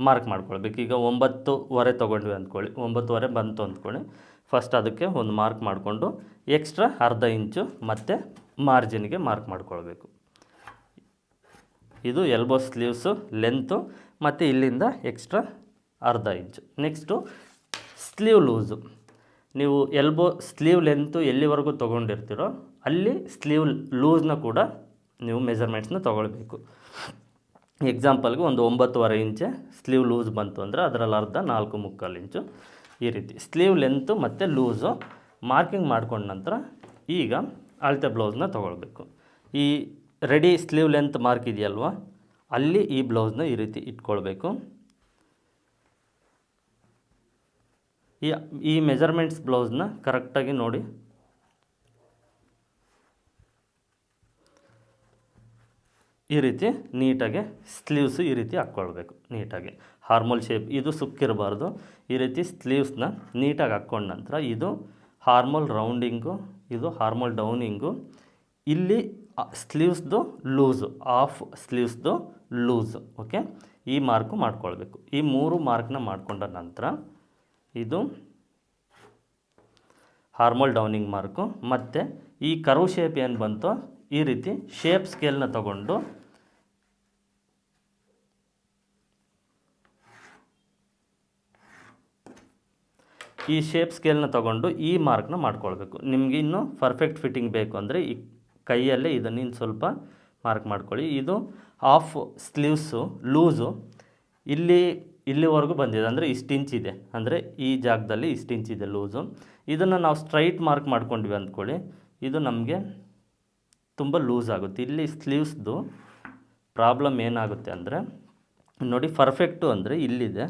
S1: ಮಾರ್ಕ್ ಮಾಡ್ಕೊಳ್ಬೇಕು. ಈಗ ಒಂಬತ್ತುವರೆ ತೊಗೊಂಡ್ವಿ ಅಂದ್ಕೊಳ್ಳಿ. ಒಂಬತ್ತುವರೆ ಬಂತು ಅಂದ್ಕೊಳ್ಳಿ. ಫಸ್ಟ್ ಅದಕ್ಕೆ ಒಂದು ಮಾರ್ಕ್ ಮಾಡಿಕೊಂಡು ಎಕ್ಸ್ಟ್ರಾ ಅರ್ಧ ಇಂಚು ಮತ್ತು ಮಾರ್ಜಿನ್ಗೆ ಮಾರ್ಕ್ ಮಾಡ್ಕೊಳ್ಬೇಕು. ಇದು ಎಲ್ಬೋ ಸ್ಲೀವ್ಸು ಲೆಂತು ಮತ್ತು ಇಲ್ಲಿಂದ ಎಕ್ಸ್ಟ್ರಾ ಅರ್ಧ ಇಂಚು. ನೆಕ್ಸ್ಟು ಸ್ಲೀವ್ ಲೂಸು ನೀವು ಎಲ್ಬೋ ಸ್ಲೀವ್ ಲೆಂತು ಎಲ್ಲಿವರೆಗೂ ತೊಗೊಂಡಿರ್ತೀರೋ ಅಲ್ಲಿ ಸ್ಲೀವ್ ಲೂಸ್ನ ಕೂಡ ನೀವು ಮೆಜರ್ಮೆಂಟ್ಸ್ನ ತೊಗೊಳ್ಬೇಕು. ಎಕ್ಸಾಂಪಲ್ಗೆ ಒಂದು ಒಂಬತ್ತುವರೆ ಇಂಚೆ ಸ್ಲೀವ್ ಲೂಸ್ ಬಂತು ಅಂದರೆ ಅದರಲ್ಲಿ ಅರ್ಧ ನಾಲ್ಕು ಮುಕ್ಕಾಲು ಇಂಚು. ಈ ರೀತಿ ಸ್ಲೀವ್ ಲೆಂತು ಮತ್ತು ಲೂಸು ಮಾರ್ಕಿಂಗ್ ಮಾಡ್ಕೊಂಡ ನಂತರ ಈಗ ಅಳತೆ ಬ್ಲೌಸ್ನ ತೊಗೊಳ್ಬೇಕು. ಈ ರೆಡಿ ಸ್ಲೀವ್ ಲೆಂತ್ ಮಾರ್ಕ್ ಇದೆಯಲ್ವ? ಅಲ್ಲಿ ಈ ಬ್ಲೌಸ್ನ ಈ ರೀತಿ ಇಟ್ಕೊಳ್ಬೇಕು. ಈ ಈ ಮೆಜರ್ಮೆಂಟ್ಸ್ ಬ್ಲೌಸ್ನ ಕರೆಕ್ಟಾಗಿ ನೋಡಿ. ಈ ರೀತಿ ನೀಟಾಗಿ ಸ್ಲೀವ್ಸು ಈ ರೀತಿ ಹಾಕ್ಕೊಳ್ಬೇಕು ನೀಟಾಗಿ. ಹಾರ್ಮೋಲ್ ಶೇಪ್, ಇದು ಸುಕ್ಕಿರಬಾರ್ದು ಈ ರೀತಿ ಸ್ಲೀವ್ಸ್ನ ನೀಟಾಗಿ ಹಾಕ್ಕೊಂಡ ನಂತರ ಇದು ಹಾರ್ಮಲ್ ರೌಂಡಿಂಗು, ಇದು ಹಾರ್ಮಲ್ ಡೌನಿಂಗು. ಇಲ್ಲಿ ಸ್ಲೀವ್ಸ್ದು ಲೂಸು, ಆಫ್ ಸ್ಲೀವ್ಸ್ದು ಲೂಸು, ಓಕೆ? ಈ ಮಾರ್ಕು ಮಾಡ್ಕೊಳ್ಬೇಕು. ಈ ಮೂರು ಮಾರ್ಕ್ನ ಮಾಡಿಕೊಂಡ ನಂತರ ಇದು ಹಾರ್ಮಲ್ ಡೌನಿಂಗ್ ಮಾರ್ಕು. ಮತ್ತು ಈ ಕರು ಶೇಪ್ ಏನು ಬಂತೋ ಈ ರೀತಿ ಶೇಪ್ ಸ್ಕೇಲ್ನ ತಗೊಂಡು ಈ ಶೇಪ್ ಸ್ಕೇಲ್ನ ತಗೊಂಡು ಈ ಮಾರ್ಕ್ನ ಮಾಡ್ಕೊಳ್ಬೇಕು. ನಿಮಗೆ ಇನ್ನೂ ಪರ್ಫೆಕ್ಟ್ ಫಿಟ್ಟಿಂಗ್ ಬೇಕು ಅಂದರೆ ಈ ಕೈಯಲ್ಲೇ ಇದನ್ನು ಇನ್ನು ಸ್ವಲ್ಪ ಮಾರ್ಕ್ ಮಾಡ್ಕೊಳ್ಳಿ. ಇದು ಆಫ್ ಸ್ಲೀವ್ಸು ಲೂಸು ಇಲ್ಲಿ, ಇಲ್ಲಿವರೆಗೂ ಬಂದಿದೆ. ಅಂದರೆ ಇಷ್ಟು ಇಂಚ್ ಇದೆ. ಅಂದರೆ ಈ ಜಾಗದಲ್ಲಿ ಇಷ್ಟು ಇಂಚ್ ಇದೆ ಲೂಸು ಇದನ್ನು ನಾವು ಸ್ಟ್ರೈಟ್ ಮಾರ್ಕ್ ಮಾಡ್ಕೊಂಡ್ವಿ ಅಂದ್ಕೊಳ್ಳಿ. ಇದು ನಮಗೆ ತುಂಬ ಲೂಸ್ ಆಗುತ್ತೆ. ಇಲ್ಲಿ ಸ್ಲೀವ್ಸ್ದು ಪ್ರಾಬ್ಲಮ್ ಏನಾಗುತ್ತೆ ಅಂದರೆ ನೋಡಿ ಪರ್ಫೆಕ್ಟು ಅಂದರೆ ಇಲ್ಲಿದೆ.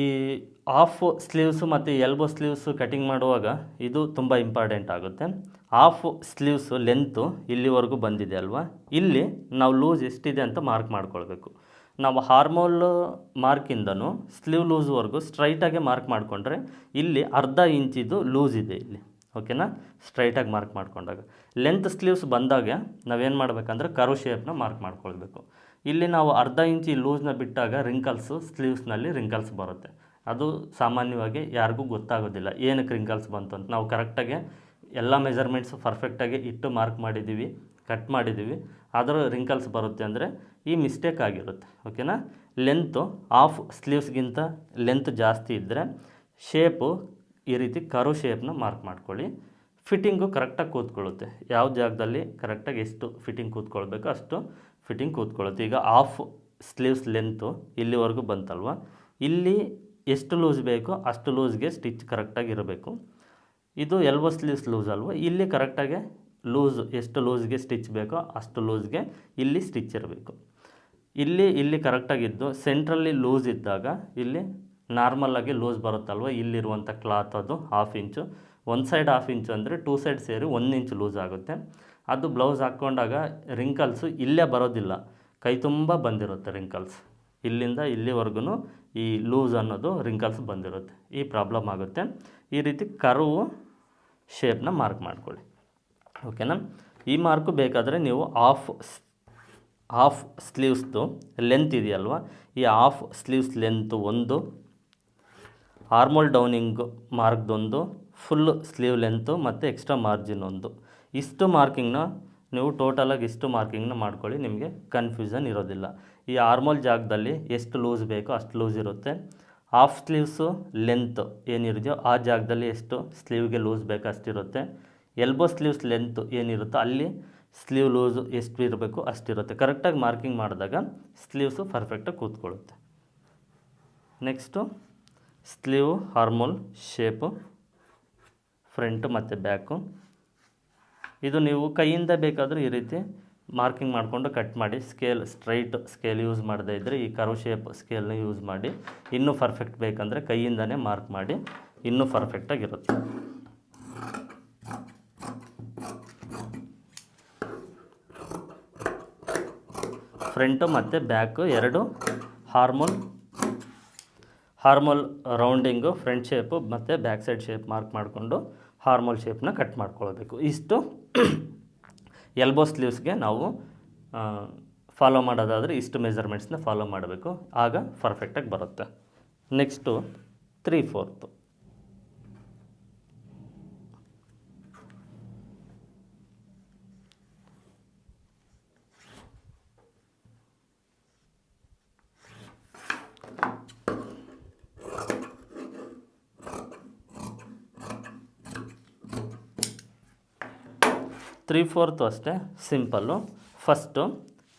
S1: ಈ ಆಫ್ ಸ್ಲೀವ್ಸು ಮತ್ತು ಎಲ್ಬೋ ಸ್ಲೀವ್ಸು ಕಟಿಂಗ್ ಮಾಡುವಾಗ ಇದು ತುಂಬ ಇಂಪಾರ್ಟೆಂಟ್ ಆಗುತ್ತೆ. ಆಫ್ ಸ್ಲೀವ್ಸು ಲೆಂತು ಇಲ್ಲಿವರೆಗೂ ಬಂದಿದೆ ಅಲ್ವಾ? ಇಲ್ಲಿ ನಾವು ಲೂಸ್ ಎಷ್ಟಿದೆ ಅಂತ ಮಾರ್ಕ್ ಮಾಡ್ಕೊಳ್ಬೇಕು. ನಾವು ಹಾರ್ಮೋಲ್ ಮಾರ್ಕಿಂದನೂ ಸ್ಲೀವ್ ಲೂಸ್ವರೆಗೂ ಸ್ಟ್ರೈಟಾಗೆ ಮಾರ್ಕ್ ಮಾಡಿಕೊಂಡ್ರೆ ಇಲ್ಲಿ ಅರ್ಧ ಇಂಚಿದು ಲೂಸ್ ಇದೆ ಇಲ್ಲಿ. ಓಕೆನಾ ಸ್ಟ್ರೈಟಾಗಿ ಮಾರ್ಕ್ ಮಾಡಿಕೊಂಡಾಗ. ಲೆಂತ್ ಸ್ಲೀವ್ಸ್ ಬಂದಾಗ ನಾವೇನು ಮಾಡಬೇಕಂದ್ರೆ ಕರು ಶೇಪ್ನ ಮಾರ್ಕ್ ಮಾಡ್ಕೊಳ್ಬೇಕು. ಇಲ್ಲಿ ನಾವು ಅರ್ಧ ಇಂಚಿ ಲೂಸ್ನ ಬಿಟ್ಟಾಗ ರಿಂಕಲ್ಸು ಸ್ಲೀವ್ಸ್ನಲ್ಲಿ ರಿಂಕಲ್ಸ್ ಬರುತ್ತೆ. ಅದು ಸಾಮಾನ್ಯವಾಗಿ ಯಾರಿಗೂ ಗೊತ್ತಾಗೋದಿಲ್ಲ. ಏನಕ್ಕೆ ರಿಂಕಲ್ಸ್ ಬಂತು ಅಂತ. ನಾವು ಕರೆಕ್ಟಾಗಿ ಎಲ್ಲ ಮೆಜರ್ಮೆಂಟ್ಸು ಪರ್ಫೆಕ್ಟಾಗಿ ಇಟ್ಟು ಮಾರ್ಕ್ ಮಾಡಿದ್ದೀವಿ ಕಟ್ ಮಾಡಿದ್ದೀವಿ. ಆದರೂ ರಿಂಕಲ್ಸ್ ಬರುತ್ತೆ ಅಂದರೆ ಈ ಮಿಸ್ಟೇಕ್ ಆಗಿರುತ್ತೆ. ಓಕೆನಾ ಲೆಂತು ಆಫ್ ಸ್ಲೀವ್ಸ್ಗಿಂತ ಲೆಂತ್ ಜಾಸ್ತಿ ಇದ್ದರೆ ಶೇಪು ಈ ರೀತಿ ಕರು ಶೇಪ್ನ ಮಾರ್ಕ್ ಮಾಡ್ಕೊಳ್ಳಿ. ಫಿಟ್ಟಿಂಗು ಕರೆಕ್ಟಾಗಿ ಕೂತ್ಕೊಳ್ಳುತ್ತೆ. ಯಾವ ಜಾಗದಲ್ಲಿ ಕರೆಕ್ಟಾಗಿ ಎಷ್ಟು ಫಿಟ್ಟಿಂಗ್ ಕೂತ್ಕೊಳ್ಬೇಕು ಅಷ್ಟು ಫಿಟ್ಟಿಂಗ್ ಕೂತ್ಕೊಳ್ಳುತ್ತೆ. ಈಗ ಆಫ್ ಸ್ಲೀವ್ಸ್ ಲೆಂತು ಇಲ್ಲಿವರೆಗೂ ಬಂತಲ್ವ? ಇಲ್ಲಿ ಎಷ್ಟು ಲೂಸ್ ಬೇಕೋ ಅಷ್ಟು ಲೂಸ್ಗೆ ಸ್ಟಿಚ್ ಕರೆಕ್ಟಾಗಿ ಇರಬೇಕು. ಇದು ಎಲ್ಬೋ ಸ್ಲೀವ್ಸ್ ಲೂಸ್ ಅಲ್ವ? ಇಲ್ಲಿ ಕರೆಕ್ಟಾಗಿ ಲೂಸ್ ಎಷ್ಟು ಲೂಸ್ಗೆ ಸ್ಟಿಚ್ ಬೇಕೋ ಅಷ್ಟು ಲೂಸ್ಗೆ ಇಲ್ಲಿ ಸ್ಟಿಚ್ ಇರಬೇಕು. ಇಲ್ಲಿ ಇಲ್ಲಿ ಕರೆಕ್ಟಾಗಿದ್ದು ಸೆಂಟ್ರಲ್ಲಿ ಲೂಸ್ ಇದ್ದಾಗ ಇಲ್ಲಿ ನಾರ್ಮಲ್ಲಾಗಿ ಲೂಸ್ ಬರುತ್ತಲ್ವ? ಇಲ್ಲಿರುವಂಥ ಕ್ಲಾತ್ ಅದು ಹಾಫ್ ಇಂಚು ಒಂದು ಸೈಡ್ ಹಾಫ್ ಇಂಚು ಅಂದರೆ ಟೂ ಸೈಡ್ ಸೇರಿ ಒಂದು ಇಂಚು ಲೂಸ್ ಆಗುತ್ತೆ. ಅದು ಬ್ಲೌಸ್ ಹಾಕ್ಕೊಂಡಾಗ ರಿಂಕಲ್ಸು ಇಲ್ಲೇ ಬರೋದಿಲ್ಲ. ಕೈ ತುಂಬ ಬಂದಿರುತ್ತೆ ರಿಂಕಲ್ಸ್ ಇಲ್ಲಿಂದ ಇಲ್ಲಿವರೆಗೂ ಈ ಲೂಸ್ ಅನ್ನೋದು ರಿಂಕಲ್ಸ್ ಬಂದಿರುತ್ತೆ. ಈ ಪ್ರಾಬ್ಲಮ್ ಆಗುತ್ತೆ. ಈ ರೀತಿ ಕರುವು ಶೇಪ್ನ ಮಾರ್ಕ್ ಮಾಡ್ಕೊಳ್ಳಿ. ಓಕೆನಾ ಈ ಮಾರ್ಕು ಬೇಕಾದರೆ ನೀವು ಆಫ್ ಹಾಫ್ ಸ್ಲೀವ್ಸ್ದು ಲೆಂತ್ ಇದೆಯಲ್ವ? ಈ ಹಾಫ್ ಸ್ಲೀವ್ಸ್ ಲೆಂತ್ ಒಂದು ಆರ್ಮೋಲ್ ಡೌನಿಂಗ್ ಮಾರ್ಕ್ದೊಂದು ಫುಲ್ ಸ್ಲೀವ್ ಲೆಂತು ಮತ್ತು ಎಕ್ಸ್ಟ್ರಾ ಮಾರ್ಜಿನ್ ಒಂದು. ಇಷ್ಟು ಮಾರ್ಕಿಂಗ್ನ ನೀವು ಟೋಟಲಾಗಿ ಇಷ್ಟು ಮಾರ್ಕಿಂಗ್ನ ಮಾಡ್ಕೊಳ್ಳಿ, ನಿಮಗೆ ಕನ್ಫ್ಯೂಷನ್ ಇರೋದಿಲ್ಲ. ಈ ಆರ್ಮೋಲ್ ಜಾಗದಲ್ಲಿ ಎಷ್ಟು ಲೂಸ್ ಬೇಕೋ ಅಷ್ಟು ಲೂಸ್ ಇರುತ್ತೆ. ಹಾಫ್ ಸ್ಲೀವ್ಸು ಲೆಂತ್ ಏನಿರಿದೆಯೋ ಆ ಜಾಗದಲ್ಲಿ ಎಷ್ಟು ಸ್ಲೀವ್ಗೆ ಲೂಸ್ ಬೇಕು ಅಷ್ಟಿರುತ್ತೆ. ಎಲ್ಬೋ ಸ್ಲೀವ್ಸ್ ಲೆಂತ್ ಏನಿರುತ್ತೋ ಅಲ್ಲಿ ಸ್ಲೀವ್ ಲೂಸು ಎಷ್ಟು ಇರಬೇಕು ಅಷ್ಟಿರುತ್ತೆ. ಕರೆಕ್ಟಾಗಿ ಮಾರ್ಕಿಂಗ್ ಮಾಡಿದಾಗ ಸ್ಲೀವ್ಸು ಪರ್ಫೆಕ್ಟಾಗಿ ಕೂತ್ಕೊಳ್ಳುತ್ತೆ. Next sleeve armhole shape, front ಮತ್ತು ಬ್ಯಾಕು. ಇದು ನೀವು ಕೈಯಿಂದ ಬೇಕಾದರೂ ಈ ರೀತಿ ಮಾರ್ಕಿಂಗ್ ಮಾಡಿಕೊಂಡು ಕಟ್ ಮಾಡಿ ಸ್ಕೇಲ್ ಸ್ಟ್ರೈಟ್ ಸ್ಕೇಲ್ ಯೂಸ್ ಮಾಡದೇ ಇದ್ದರೆ ಈ ಕರ್ವ್ ಶೇಪ್ ಸ್ಕೇಲ್ನ ಯೂಸ್ ಮಾಡಿ ಇನ್ನೂ ಪರ್ಫೆಕ್ಟ್ ಬೇಕಂದರೆ ಕೈಯಿಂದನೇ ಮಾರ್ಕ್ ಮಾಡಿ ಇನ್ನೂ ಪರ್ಫೆಕ್ಟಾಗಿರುತ್ತೆ ಫ್ರಂಟು ಮತ್ತು ಬ್ಯಾಕು ಎರಡು armhole armhole rounding front shape ಮತ್ತು ಬ್ಯಾಕ್ ಸೈಡ್ ಶೇಪ್ ಮಾರ್ಕ್ ಮಾಡಿಕೊಂಡು ಹಾರ್ಮೋಲ್ ಶೇಪ್ನ ಕಟ್ ಮಾಡ್ಕೊಳ್ಬೇಕು. ಇಷ್ಟು ಎಲ್ಬೋ ಸ್ಲೀವ್ಸ್ಗೆ ನಾವು ಫಾಲೋ ಮಾಡೋದಾದರೆ ಇಷ್ಟು ಮೆಜರ್ಮೆಂಟ್ಸ್ನ ಫಾಲೋ ಮಾಡಬೇಕು. ಆಗ ಪರ್ಫೆಕ್ಟಾಗಿ ಬರುತ್ತೆ. Next three fourth three fourth ಅಷ್ಟೇ, simple. First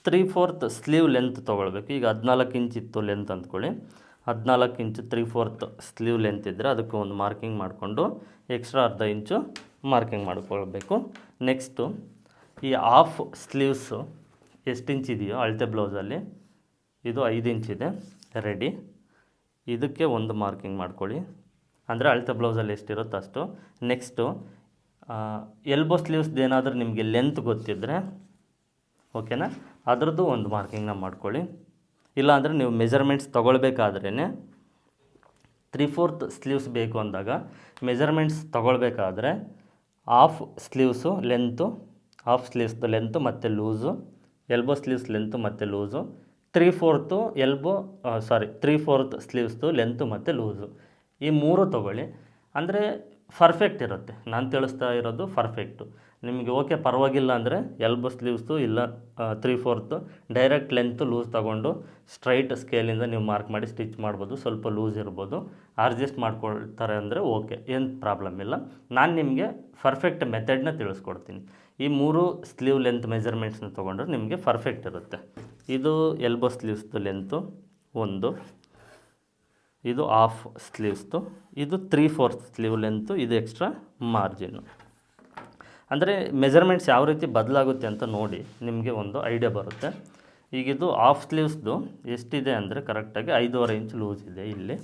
S1: three fourth sleeve length ತೊಗೊಳ್ಬೇಕು. ಈಗ ಹದಿನಾಲ್ಕು ಇಂಚ್ ಇತ್ತು ಲೆಂತ್ ಅಂದ್ಕೊಳ್ಳಿ. ಹದಿನಾಲ್ಕು inch three fourth sleeve length ಇದ್ದರೆ ಅದಕ್ಕೆ ಒಂದು ಮಾರ್ಕಿಂಗ್ ಮಾಡಿಕೊಂಡು ಎಕ್ಸ್ಟ್ರಾ ಅರ್ಧ ಇಂಚು ಮಾರ್ಕಿಂಗ್ ಮಾಡಿಕೊಳ್ಬೇಕು. ನೆಕ್ಸ್ಟು, ಈ ಆಫ್ ಸ್ಲೀವ್ಸು ಎಷ್ಟು ಇಂಚ್ ಇದೆಯೋ ಅಳತೆ ಬ್ಲೌಸಲ್ಲಿ, ಇದು ಐದು ಇಂಚ್ ಇದೆ, ರೆಡಿ. ಇದಕ್ಕೆ ಒಂದು ಮಾರ್ಕಿಂಗ್ ಮಾಡ್ಕೊಳ್ಳಿ. ಅಂದರೆ ಅಳತೆ ಬ್ಲೌಸಲ್ಲಿ ಎಷ್ಟಿರುತ್ತೋ ಅಷ್ಟು. ನೆಕ್ಸ್ಟು ಎಲ್ಬೋ ಸ್ಲೀವ್ಸ್ದು ಏನಾದರೂ ನಿಮಗೆ ಲೆಂತ್ ಗೊತ್ತಿದ್ದರೆ ಓಕೆನಾ ಅದರದ್ದು ಒಂದು ಮಾರ್ಕಿಂಗ್ನ ಮಾಡ್ಕೊಳ್ಳಿ. ಇಲ್ಲಾಂದರೆ ನೀವು ಮೆಜರ್ಮೆಂಟ್ಸ್ ತೊಗೊಳ್ಬೇಕಾದ್ರೇ ತ್ರೀ ಫೋರ್ತ್ ಸ್ಲೀವ್ಸ್ ಬೇಕು ಅಂದಾಗ ಮೆಜರ್ಮೆಂಟ್ಸ್ ತೊಗೊಳ್ಬೇಕಾದ್ರೆ ಆಫ್ ಸ್ಲೀವ್ಸು ಲೆಂತು ಆಫ್ ಸ್ಲೀವ್ಸ್ದು ಲೆಂತು ಮತ್ತು ಲೂಸು ಎಲ್ಬೋ ಸ್ಲೀವ್ಸ್ ಲೆಂತು ಮತ್ತು loose three fourth elbow sorry three fourth ಸ್ಲೀವ್ಸ್ದು length ಮತ್ತು ಲೂಸು ಈ ಮೂರು ತೊಗೊಳ್ಳಿ. ಅಂದರೆ ಪರ್ಫೆಕ್ಟ್ ಇರುತ್ತೆ. ನಾನು ತಿಳಿಸ್ತಾ ಇರೋದು ಪರ್ಫೆಕ್ಟು ನಿಮಗೆ ಓಕೆ ಪರವಾಗಿಲ್ಲ ಅಂದರೆ ಎಲ್ಬೋ ಸ್ಲೀವ್ಸು ಇಲ್ಲ three fourth direct length loose ತಗೊಂಡು ಸ್ಟ್ರೈಟ್ ಸ್ಕೇಲಿಂದ ನೀವು ಮಾರ್ಕ್ ಮಾಡಿ ಸ್ಟಿಚ್ ಮಾಡ್ಬೋದು. ಸ್ವಲ್ಪ ಲೂಸ್ ಇರ್ಬೋದು. ಅಡ್ಜಸ್ಟ್ ಮಾಡ್ಕೊಳ್ತಾರೆ ಅಂದರೆ ಓಕೆ ಏನು ಪ್ರಾಬ್ಲಮ್ ಇಲ್ಲ. ನಾನು ನಿಮಗೆ ಪರ್ಫೆಕ್ಟ್ ಮೆಥಡ್ನ ತಿಳಿಸ್ಕೊಡ್ತೀನಿ. ಈ ಮೂರು ಸ್ಲೀವ್ ಲೆಂತ್ ಮೆಜರ್ಮೆಂಟ್ಸ್ನ ತೊಗೊಂಡ್ರೆ ನಿಮಗೆ ಪರ್ಫೆಕ್ಟ್ ಇರುತ್ತೆ. ಇದು ಎಲ್ಬೋ ಸ್ಲೀವ್ಸ್ದು ಲೆಂತು ಒಂದು. ಇದು ಆಫ್ ಸ್ಲೀವ್ಸ್ದು ಇದು ತ್ರೀ ಫೋರ್ತ್ ಸ್ಲೀವ್ ಲೆಂತು ಇದು ಎಕ್ಸ್ಟ್ರಾ ಮಾರ್ಜಿನ್ನು ಅಂದರೆ ಮೆಜರ್ಮೆಂಟ್ಸ್ ಯಾವ ರೀತಿ ಬದಲಾಗುತ್ತೆ ಅಂತ ನೋಡಿ ನಿಮಗೆ ಒಂದು ಐಡಿಯಾ ಬರುತ್ತೆ. ಈಗ ಇದು ಆಫ್ ಸ್ಲೀವ್ಸ್ದು ಎಷ್ಟಿದೆ ಅಂದರೆ ಕರೆಕ್ಟಾಗಿ ಐದೂವರೆ ಇಂಚ್ ಲೂಸ್ ಇದೆ ಇಲ್ಲಿ.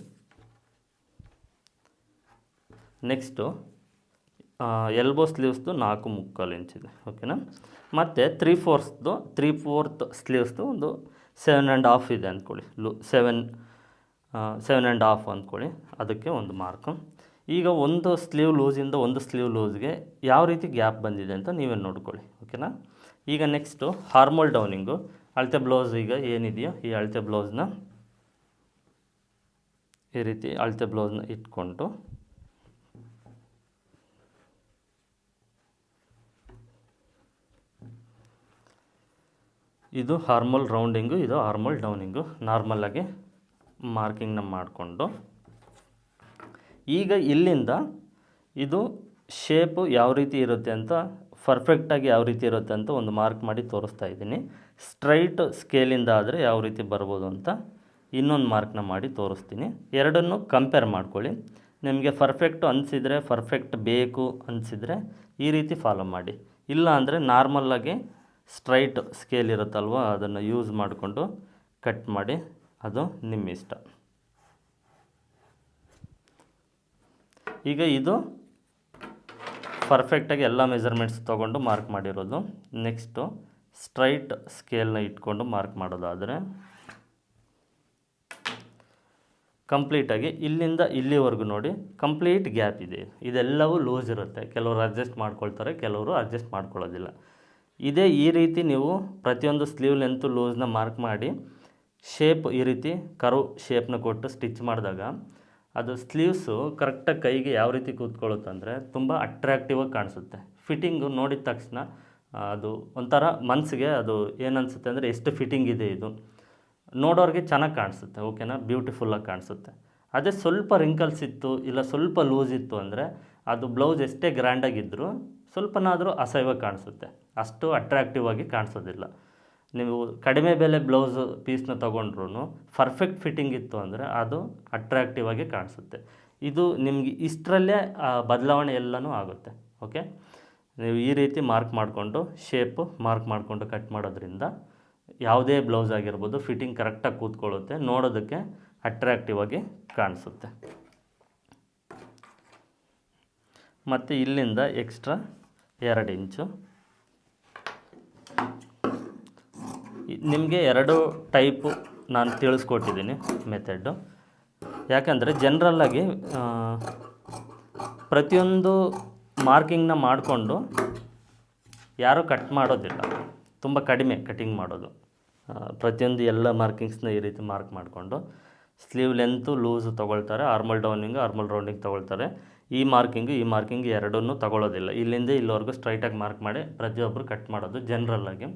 S1: ನೆಕ್ಸ್ಟು ಎಲ್ಬೋ ಸ್ಲೀವ್ಸ್ದು ನಾಲ್ಕು ಮುಕ್ಕಾಲು ಇಂಚ್ ಇದೆ ಓಕೆನಾ ಮತ್ತು ತ್ರೀ ಫೋರ್ಸ್ದು ತ್ರೀ ಫೋರ್ತ್ ಸ್ಲೀವ್ಸ್ದು ಒಂದು ಸೆವೆನ್ ಆ್ಯಂಡ್ ಹಾಫ್ ಇದೆ ಅಂದ್ಕೊಳ್ಳಿ. Loose seven seven and half ಅಂದ್ಕೊಳ್ಳಿ. ಅದಕ್ಕೆ ಒಂದು ಮಾರ್ಕು ಈಗ ಒಂದು ಸ್ಲೀವ್ ಲೂಸಿಂದ ಒಂದು ಸ್ಲೀವ್ ಲೂಸ್ಗೆ ಯಾವ ರೀತಿ ಗ್ಯಾಪ್ ಬಂದಿದೆ ಅಂತ ನೀವೇ ನೋಡ್ಕೊಳ್ಳಿ. ಓಕೆನಾ ಈಗ ನೆಕ್ಸ್ಟು ಹಾರ್ಮೋಲ್ ಡೌನಿಂಗು ಅಳತೆ ಬ್ಲೌಸ್ ಈಗ ಏನಿದೆಯೋ ಈ ಅಳತೆ ಬ್ಲೌಸ್ನ ಈ ರೀತಿ ಅಳತೆ ಬ್ಲೌಸ್ನ ಇಟ್ಕೊಂಡು ಇದು ಹಾರ್ಮೋಲ್ ರೌಂಡಿಂಗು ಇದು ಹಾರ್ಮೋಲ್ ಡೌನಿಂಗು ನಾರ್ಮಲಾಗಿ ಮಾರ್ಕಿಂಗ್ನ ಮಾಡಿಕೊಂಡು ಈಗ ಇಲ್ಲಿಂದ ಇದು ಶೇಪು ಯಾವ ರೀತಿ ಇರುತ್ತೆ ಅಂತ ಪರ್ಫೆಕ್ಟಾಗಿ ಯಾವ ರೀತಿ ಇರುತ್ತೆ ಅಂತ ಒಂದು ಮಾರ್ಕ್ ಮಾಡಿ ತೋರಿಸ್ತಾ ಇದ್ದೀನಿ. ಸ್ಟ್ರೈಟ್ ಸ್ಕೇಲಿಂದ ಆದರೆ ಯಾವ ರೀತಿ ಬರ್ಬೋದು ಅಂತ ಇನ್ನೊಂದು ಮಾರ್ಕ್ನ ಮಾಡಿ ತೋರಿಸ್ತೀನಿ. ಎರಡನ್ನು ಕಂಪೇರ್ ಮಾಡ್ಕೊಳ್ಳಿ. ನಿಮಗೆ ಪರ್ಫೆಕ್ಟ್ ಅನಿಸಿದರೆ ಪರ್ಫೆಕ್ಟ್ ಬೇಕು ಅನಿಸಿದರೆ ಈ ರೀತಿ ಫಾಲೋ ಮಾಡಿ. ಇಲ್ಲ ಅಂದರೆ ನಾರ್ಮಲ್ಲಾಗಿ ಸ್ಟ್ರೈಟ್ ಸ್ಕೇಲ್ ಇರುತ್ತಲ್ವ ಅದನ್ನು ಯೂಸ್ ಮಾಡಿಕೊಂಡು ಕಟ್ ಮಾಡಿ. ಅದು ನಿಮ್ಮ ಇಷ್ಟ. ಈಗ ಇದು ಪರ್ಫೆಕ್ಟಾಗಿ ಎಲ್ಲ ಮೆಜರ್ಮೆಂಟ್ಸ್ ತೊಗೊಂಡು ಮಾರ್ಕ್ ಮಾಡಿರೋದು. ನೆಕ್ಸ್ಟು ಸ್ಟ್ರೈಟ್ ಸ್ಕೇಲ್ನ ಇಟ್ಕೊಂಡು ಮಾರ್ಕ್ ಮಾಡೋದಾದರೆ ಕಂಪ್ಲೀಟಾಗಿ ಇಲ್ಲಿಂದ ಇಲ್ಲಿವರೆಗೂ ನೋಡಿ ಕಂಪ್ಲೀಟ್ ಗ್ಯಾಪ್ ಇದೆ. ಇದೆಲ್ಲವೂ ಲೂಸ್ ಇರುತ್ತೆ. ಕೆಲವರು ಅಡ್ಜಸ್ಟ್ ಮಾಡ್ಕೊಳ್ತಾರೆ, ಕೆಲವರು ಅಡ್ಜಸ್ಟ್ ಮಾಡ್ಕೊಳ್ಳೋದಿಲ್ಲ. ಇದೇ ಈ ರೀತಿ ನೀವು ಪ್ರತಿಯೊಂದು ಸ್ಲೀವ್ ಲೆಂತು ಲೂಸ್ನ ಮಾರ್ಕ್ ಮಾಡಿ ಶೇಪ್ ಈ ರೀತಿ ಕರು ಶೇಪ್ನ ಕೊಟ್ಟು ಸ್ಟಿಚ್ ಮಾಡಿದಾಗ ಅದು ಸ್ಲೀವ್ಸು ಕರೆಕ್ಟಾಗಿ ಕೈಗೆ ಯಾವ ರೀತಿ ಕೂತ್ಕೊಳ್ಳುತ್ತಂದರೆ ತುಂಬ ಅಟ್ರಾಕ್ಟಿವ್ ಆಗಿ ಕಾಣಿಸುತ್ತೆ. ಫಿಟ್ಟಿಂಗು ನೋಡಿದ ತಕ್ಷಣ ಅದು ಒಂಥರ ಮನಸ್ಸಿಗೆ ಅದು ಏನನ್ಸುತ್ತೆ ಅಂದರೆ ಎಷ್ಟು ಫಿಟ್ಟಿಂಗ್ ಇದೆ ಇದು. ನೋಡೋರಿಗೆ ಚೆನ್ನಾಗಿ ಕಾಣಿಸುತ್ತೆ ಓಕೆನಾ ಬ್ಯೂಟಿಫುಲ್ಲಾಗಿ ಕಾಣಿಸುತ್ತೆ. ಅದೇ ಸ್ವಲ್ಪ ರಿಂಕಲ್ಸ್ ಇತ್ತು, ಇಲ್ಲ ಸ್ವಲ್ಪ ಲೂಸ್ ಇತ್ತು ಅಂದರೆ ಅದು ಬ್ಲೌಸ್ ಎಷ್ಟೇ ಗ್ರ್ಯಾಂಡಾಗಿದ್ದರೂ ಸ್ವಲ್ಪನಾದರೂ ಅಸಹ್ಯವಾಗಿ ಕಾಣಿಸುತ್ತೆ. ಅಷ್ಟು ಅಟ್ರಾಕ್ಟಿವ್ ಆಗಿ ಕಾಣಿಸೋದಿಲ್ಲ. ನೀವು ಕಡಿಮೆ ಬೆಲೆ ಬ್ಲೌಸ್ ಪೀಸ್ನ ತೊಗೊಂಡ್ರು ಪರ್ಫೆಕ್ಟ್ ಫಿಟ್ಟಿಂಗ್ ಇತ್ತು ಅಂದರೆ ಅದು ಅಟ್ರಾಕ್ಟಿವ್ ಆಗಿ ಕಾಣಿಸುತ್ತೆ. ಇದು ನಿಮಗೆ ಇಷ್ಟರಲ್ಲೇ ಬದಲಾವಣೆ ಎಲ್ಲನೂ ಆಗುತ್ತೆ ಓಕೆ ನೀವು ಈ ರೀತಿ ಮಾರ್ಕ್ ಮಾಡಿಕೊಂಡು ಶೇಪ್ ಮಾರ್ಕ್ ಮಾಡಿಕೊಂಡು ಕಟ್ ಮಾಡೋದ್ರಿಂದ ಯಾವುದೇ ಬ್ಲೌಸ್ ಆಗಿರ್ಬೋದು ಫಿಟ್ಟಿಂಗ್ ಕರೆಕ್ಟಾಗಿ ಕೂತ್ಕೊಳ್ಳುತ್ತೆ, ನೋಡೋದಕ್ಕೆ ಅಟ್ರಾಕ್ಟಿವ್ ಆಗಿ ಕಾಣಿಸುತ್ತೆ. ಮತ್ತು ಇಲ್ಲಿಂದ ಎಕ್ಸ್ಟ್ರಾ ಎರಡು ಇಂಚು ನಿಮಗೆ ಎರಡು ಟೈಪು ನಾನು ತಿಳಿಸ್ಕೊಟ್ಟಿದ್ದೀನಿ ಮೆಥಡ್ಡು ಯಾಕಂದರೆ ಜನ್ರಲ್ಲಾಗಿ ಪ್ರತಿಯೊಂದು ಮಾರ್ಕಿಂಗ್ನ ಮಾಡಿಕೊಂಡು ಯಾರೂ ಕಟ್ ಮಾಡೋದಿಲ್ಲ. ತುಂಬ ಕಡಿಮೆ ಕಟಿಂಗ್ ಮಾಡೋದು. ಪ್ರತಿಯೊಂದು ಎಲ್ಲ ಮಾರ್ಕಿಂಗ್ಸ್ನ ಈ ರೀತಿ ಮಾರ್ಕ್ ಮಾಡಿಕೊಂಡು ಸ್ಲೀವ್ ಲೆಂತು ಲೂಸು ತೊಗೊಳ್ತಾರೆ ಆರ್ಮಲ್ ಡೌನಿಂಗ್ ಆರ್ಮಲ್ ರೌಂಡಿಂಗ್ ತೊಗೊಳ್ತಾರೆ. ಈ ಮಾರ್ಕಿಂಗು ಈ ಮಾರ್ಕಿಂಗ್ ಎರಡನ್ನೂ ತಗೊಳ್ಳೋದಿಲ್ಲ ಇಲ್ಲಿಂದ ಇಲ್ಲಿವರೆಗೂ ಸ್ಟ್ರೈಟಾಗಿ ಮಾರ್ಕ್ ಮಾಡಿ ಪ್ರತಿಯೊಬ್ಬರು ಕಟ್ ಮಾಡೋದು ಜನ್ರಲ್ಲಾಗಿ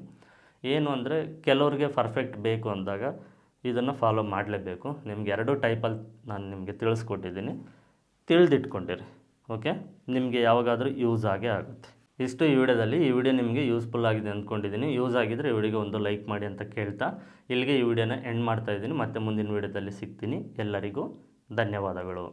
S1: ಏನು ಅಂದರೆ ಕೆಲವ್ರಿಗೆ ಪರ್ಫೆಕ್ಟ್ ಬೇಕು ಅಂದಾಗ ಇದನ್ನು ಫಾಲೋ ಮಾಡಲೇಬೇಕು. ನಿಮ್ಗೆ ಎರಡು ಟೈಪಲ್ಲಿ ನಾನು ನಿಮಗೆ ತಿಳಿಸ್ಕೊಟ್ಟಿದ್ದೀನಿ. ತಿಳಿದಿಟ್ಕೊಂಡಿರಿ ಓಕೆ ನಿಮಗೆ ಯಾವಾಗಾದರೂ ಯೂಸ್ ಆಗೇ ಆಗುತ್ತೆ. ಇಷ್ಟು ಈ ವಿಡಿಯೋದಲ್ಲಿ. ಈ ವಿಡಿಯೋ ನಿಮಗೆ ಯೂಸ್ಫುಲ್ ಆಗಿದೆ ಅಂದ್ಕೊಂಡಿದ್ದೀನಿ. ಯೂಸ್ ಆಗಿದ್ದರೆ ಈ ವಿಡಿಯೋಗೆ ಒಂದು ಲೈಕ್ ಮಾಡಿ ಅಂತ ಕೇಳ್ತಾ. ಇಲ್ಲಿಗೆ ಈ ವಿಡಿಯೋನ ಎಂಡ್ ಮಾಡ್ತಾ ಇದ್ದೀನಿ. ಮತ್ತೆ ಮುಂದಿನ ವಿಡಿಯೋದಲ್ಲಿ ಸಿಗ್ತೀನಿ. ಎಲ್ಲರಿಗೂ ಧನ್ಯವಾದಗಳು.